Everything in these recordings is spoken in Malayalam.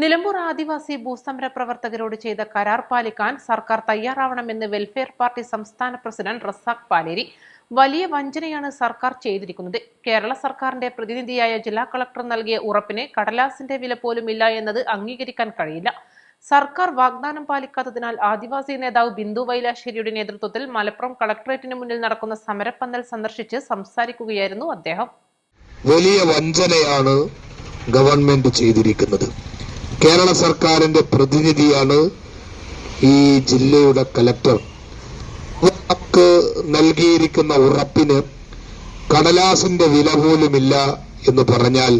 നിലമ്പൂർ ആദിവാസി ഭൂസമര പ്രവർത്തകരോട് ചെയ്ത കരാർ പാലിക്കാൻ സർക്കാർ തയ്യാറാവണമെന്ന് വെൽഫെയർ പാർട്ടി സംസ്ഥാന പ്രസിഡന്റ് റസാഖ് പാലേരി വലിയ വഞ്ചനയാണ് സർക്കാർ ചെയ്തിരിക്കുന്നത്. കേരള സർക്കാരിന്റെ പ്രതിനിധിയായ ജില്ലാ കളക്ടർ നൽകിയ ഉറപ്പിന് കടലാസിന്റെ വില പോലും ഇല്ല എന്നത് അംഗീകരിക്കാൻ കഴിയില്ല. സർക്കാർ വാഗ്ദാനം പാലിക്കാത്തതിനാൽ ആദിവാസി നേതാവ് ബിന്ദു വൈലാശ്ശേരിയുടെ നേതൃത്വത്തിൽ മലപ്പുറം കളക്ടറേറ്റിന് മുന്നിൽ നടക്കുന്ന സമരപ്പന്തൽ സന്ദർശിച്ച് സംസാരിക്കുകയായിരുന്നു അദ്ദേഹം. വലിയ വഞ്ചനയാണ് ഗവൺമെന്റ് ചെയ്തിരിക്കുന്നത്. കേരള സർക്കാരിന്റെ പ്രതിനിധിയാണ് ഈ ജില്ലയുടെ കലക്ടർ. നമുക്ക് നൽകിയിരിക്കുന്ന ഉറപ്പിന് കടലാസിന്റെ വില പോലുമില്ല എന്ന് പറഞ്ഞാൽ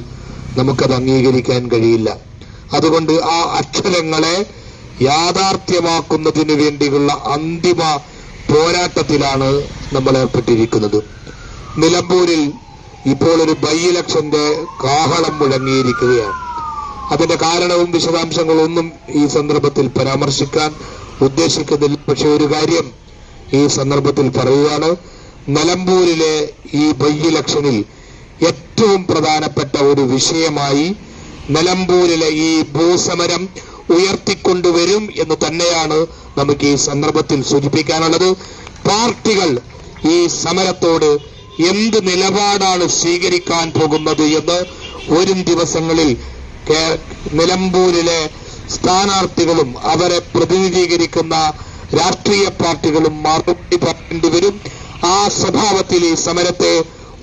നമുക്കത് അംഗീകരിക്കാൻ കഴിയില്ല. അതുകൊണ്ട് ആ അക്ഷരങ്ങളെ യാഥാർത്ഥ്യമാക്കുന്നതിന് വേണ്ടിയുള്ള അന്തിമ പോരാട്ടത്തിലാണ് നമ്മൾ ഏർപ്പെട്ടിരിക്കുന്നത് നിലമ്പൂരിൽ ഇപ്പോൾ ഒരു ബൈ ഇലക്ഷന്റെ കാഹളം മുഴങ്ങിയിരിക്കുകയാണ്. അതിന്റെ കാരണവും വിശദാംശങ്ങളും ഒന്നും ഈ സന്ദർഭത്തിൽ പരാമർശിക്കാൻ ഉദ്ദേശിക്കുന്നില്ല. പക്ഷെ ഒരു കാര്യം ഈ സന്ദർഭത്തിൽ പറയുകയാണ് നിലമ്പൂരിലെ ഈ ബൈ ഏറ്റവും പ്രധാനപ്പെട്ട ഒരു വിഷയമായി നിലമ്പൂരിലെ ഈ ഭൂസമരം ഉയർത്തിക്കൊണ്ടുവരും എന്ന് തന്നെയാണ് നമുക്ക് ഈ സന്ദർഭത്തിൽ സൂചിപ്പിക്കാനുള്ളത്. പാർട്ടികൾ ഈ സമരത്തോട് എന്ത് നിലപാടാണ് സ്വീകരിക്കാൻ പോകുന്നത് എന്ന് വരും ദിവസങ്ങളിൽ നിലമ്പൂരിലെ സ്ഥാനാർത്ഥികളും അവരെ പ്രതിനിധീകരിക്കുന്ന രാഷ്ട്രീയ പാർട്ടികളും മറുപടി പറയേണ്ടി വരും. ആ സ്വഭാവത്തിൽ ഈ സമരത്തെ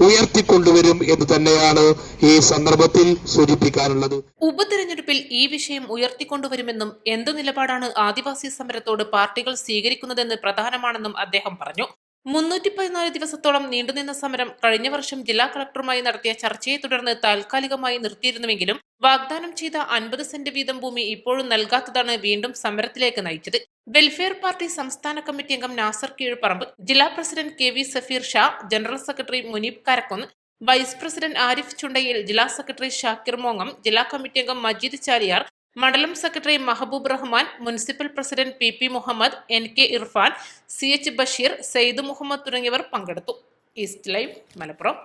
ഉയർത്തിക്കൊണ്ടുവരും എന്ന് തന്നെയാണ് ഈ സന്ദർഭത്തിൽ സൂചിപ്പിക്കാനുള്ളത്. ഉപതെരഞ്ഞെടുപ്പിൽ ഈ വിഷയം ഉയർത്തിക്കൊണ്ടുവരുമെന്നും എന്തു നിലപാടാണ് ആദിവാസി സമരത്തോട് പാർട്ടികൾ സ്വീകരിക്കുന്നതെന്ന് പ്രധാനമാണെന്നും അദ്ദേഹം പറഞ്ഞു. മുന്നൂറ്റി പതിനാല് ദിവസത്തോളം നീണ്ടുനിന്ന സമരം കഴിഞ്ഞ വർഷം ജില്ലാ കളക്ടറുമായി നടത്തിയ ചർച്ചയെ തുടർന്ന് താൽക്കാലികമായി നിർത്തിയിരുന്നുവെങ്കിലും വാഗ്ദാനം ചെയ്ത അൻപത് സെന്റ് വീതം ഭൂമി ഇപ്പോഴും നൽകാത്തതാണ് വീണ്ടും സമരത്തിലേക്ക് നയിച്ചത്. വെൽഫെയർ പാർട്ടി സംസ്ഥാന കമ്മിറ്റി അംഗം നാസർ കീഴ്പറമ്പ് ജില്ലാ president K V Safeer Shah general secretary Muneeb Karakkunnu vice president Arif Chundayil ജില്ലാ സെക്രട്ടറി ഷാക്കിർ മോങ്ങം ജില്ലാ കമ്മിറ്റി അംഗം മജീദ് ചാലിയാർ മണ്ഡലം secretary Mahboob Rahman municipal president P P Muhammad N K Irfan C H Basheer Syed Muhammad തുടങ്ങിയവർ പങ്കെടുത്തു. East live Malappuram.